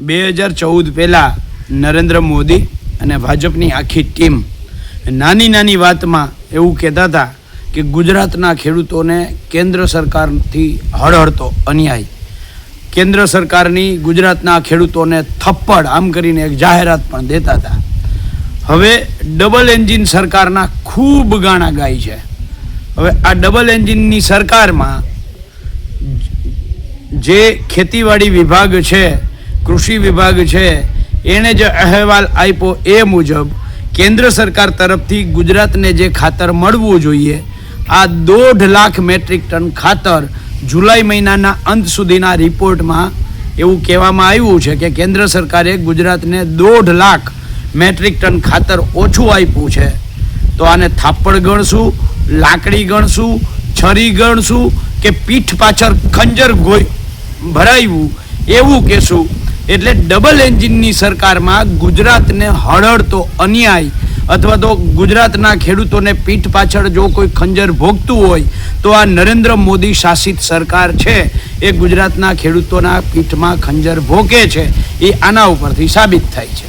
બે હજાર ચૌદ પહેલાં નરેન્દ્ર મોદી અને ભાજપની આખી ટીમ નાની નાની વાતમાં એવું કહેતા હતા કે ગુજરાતના ખેડૂતોને કેન્દ્ર સરકારથી હળહળતો અન્યાય. કેન્દ્ર સરકારની ગુજરાતના ખેડૂતોને થપ્પડ આમ કરીને એક જાહેરાત પણ દેતા હતા. હવે ડબલ એન્જિન સરકારના ખૂબ ગાણા ગાય છે. હવે આ ડબલ એન્જિનની સરકારમાં જે ખેતીવાડી વિભાગ છે કૃષિ વિભાગ છે, એણે જે અહેવાલ આપ્યો એ મુજબ, કેન્દ્ર સરકાર તરફથી ગુજરાતને જે ખાતર મળવું જોઈએ, આ દોઢ લાખ મેટ્રિક ટન ખાતર જુલાઈ મહિનાના અંત સુધીના રિપોર્ટમાં એવું કહેવામાં આવ્યું છે કે કેન્દ્ર સરકારે ગુજરાતને દોઢ લાખ મેટ્રિક ટન ખાતર ઓછું આપ્યું છે. તો આને થાપડ ગણશું, લાકડી ગણશું, છરી ગણશું કે પીઠ પાછળ ખંજર ગોઈ ભરાયું? એવું કહેશું. એટલે ડબલ એન્જિનની સરકારમાં ગુજરાતને હળહળતો અન્યાય અથવા તો ગુજરાતના ખેડૂતોને પીઠ પાછળ જો કોઈ ખંજર ભોગતું હોય, તો આ નરેન્દ્ર મોદી શાસિત સરકાર છે. એ ગુજરાતના ખેડૂતોના પીઠમાં ખંજર ભોગે છે. એ આના ઉપરથી સાબિત થાય છે.